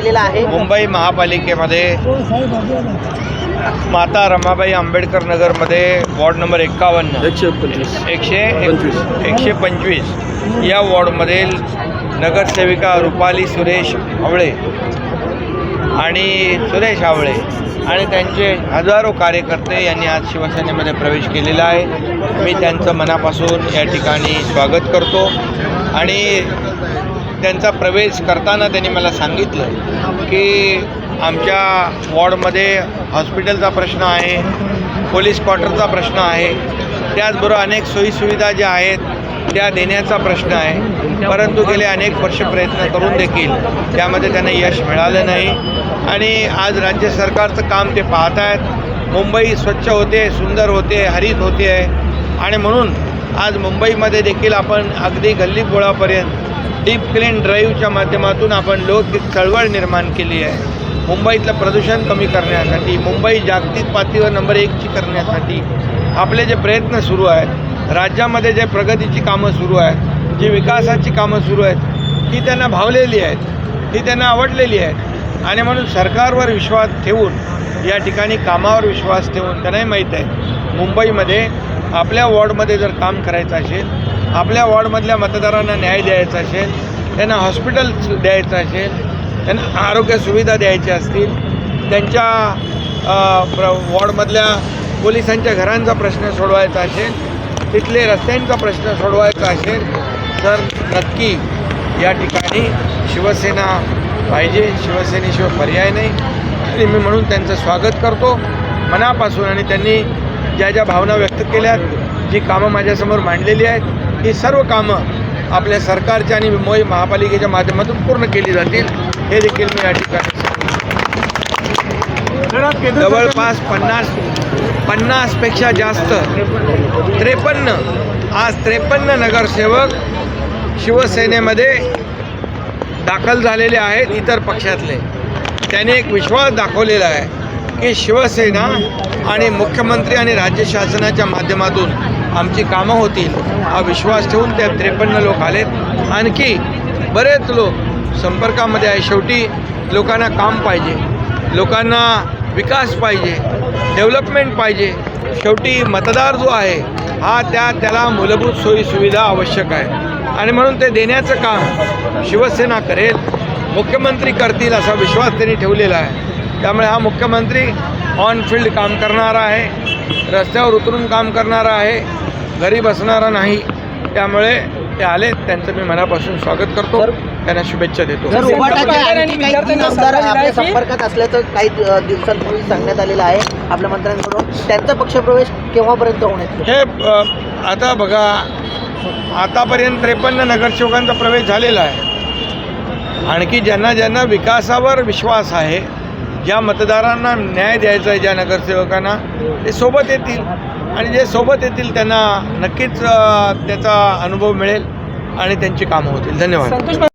केलेला आहे. मुंबई महापालिकेमध्ये माता रमाबाई आंबेडकर नगरमध्ये वॉर्ड नंबर एक्कावन्न. एकशे एकशे पंचवीस. एकशे पंचवीस. या वॉर्डमधील नगरसेविका रुपाली सुरेश आवळे आणि सुरेश आवळे आणि त्यांचे हजारो कार्यकर्ते यांनी आज शिवसेनेमध्ये प्रवेश केलेला आहे. मी त्यांचं मनापासून या ठिकाणी स्वागत करतो. आणि त्यांचा प्रवेश करताना त्यांनी मला सांगितलं की आमच्या वॉर्डमध्ये हॉस्पिटलचा प्रश्न आहे पोलीस क्वार्टरचा प्रश्न आहे. त्याचबरोबर अनेक सोयीसुविधा ज्या आहेत त्या देण्याचा प्रश्न आहे. परंतु गेले अनेक वर्ष प्रयत्न करून देखील त्यामध्ये त्यांना यश मिळालं नाही. आणि आज राज्य सरकारचं काम ते पाहत आहेत मुंबई स्वच्छ होते सुंदर होते हरित होते. आहे आणि म्हणून आज मुंबईमध्ये देखील आपण अगदी गल्लीबोळापर्यंत डीप क्लीन ड्राईव्हच्या माध्यमातून आपण लोक चळवळ निर्माण केली आहे. मुंबईतलं प्रदूषण कमी करण्यासाठी मुंबई जागतिक पातळीवर नंबर एकची करण्यासाठी आपले जे प्रयत्न सुरू आहेत राज्यामध्ये जे प्रगतीची कामं सुरू आहेत जी विकासाची कामं सुरू आहेत ती त्यांना भावलेली आहेत ती त्यांना आवडलेली आहेत. आणि म्हणून सरकारवर विश्वास ठेवून या ठिकाणी कामावर विश्वास ठेवून त्यांनाही माहीत आहे मुंबईमध्ये आपल्या वॉर्डमध्ये जर काम करायचं असेल आपल्या वॉर्डमधल्या मतदारांना न्याय द्यायचा असेल त्यांना हॉस्पिटल द्यायचं असेल त्यांना आरोग्य सुविधा द्यायच्या असतील त्यांच्या प्र वॉर्डमधल्या पोलिसांच्या घरांचा प्रश्न सोडवायचा असेल तिथले रस्त्यांचा प्रश्न सोडवायचा असेल तर नक्की या ठिकाणी शिवसेना पाहिजे. शिवसेनेशिवाय पर्याय नाही. आणि मी म्हणून त्यांचं स्वागत करतो. मनापासून आणि त्यांनी ज्या ज्या भावना व्यक्त केल्यात जी कामं माझ्यासमोर मांडलेली आहेत ही सर्व कामं आपल्या सरकारच्या आणि मुंबई महापालिकेच्या माध्यमातून पूर्ण केली जातील. हे देखील मी या ठिकाणी. जवळपास पन्नास पन्नासपेक्षा जास्त त्रेपन्न आज त्रेपन्न नगरसेवक शिवसेनेमध्ये दाखल झालेले आहेत इतर पक्षातले. त्याने एक विश्वास दाखवलेला आहे. की शिवसेना आणि मुख्यमंत्री आणि राज्य शासनाच्या माध्यमातून आमची कामं होतील हा विश्वास ठेवून त्या त्रेपन्न लोक आलेत. आणखी बरेच लोक संपर्कामध्ये आहे. शेवटी लोकांना काम पाहिजे लोकांना विकास पाहिजे डेव्हलपमेंट पाहिजे. शेवटी मतदार जो आहे हा त्या त्याला मूलभूत सोयीसुविधा आवश्यक आहे. आणि म्हणून ते देण्याचं काम शिवसेना करेल मुख्यमंत्री करतील असा विश्वास त्यांनी ठेवलेला आहे. त्यामुळे हा मुख्यमंत्री ऑन फील्ड काम करणारा आहे. रस्त्यावर उतरून काम करणारा आहे. घरी बसणारा नाही. त्यामुळे ते आले. त्यांचं मी मनापासून स्वागत करतो. त्यांना शुभेच्छा देतो. जर उभाटाचे आणखी काही तीन आमदार आपल्या संपर्कात असल्याचं काही दिवसांपूर्वी सांगण्यात आलेलं आहे. आपल्या मंत्र्यांकडून. त्यांचा पक्षप्रवेश केव्हापर्यंत होण्यात हे आता बघा आतापर्यंत त्रेपन्न नगरसेवकांचा प्रवेश झालेला आहे. आणखी ज्यांना ज्यांना विकासावर विश्वास आहे ज्या मतदारांना न्याय द्यायचा आहे ज्या नगरसेवकांना ते सोबत येतील. आणि जे सोबत येतील त्यांना नक्कीच त्याचा अनुभव मिळेल आणि त्यांची कामं होतील. धन्यवाद.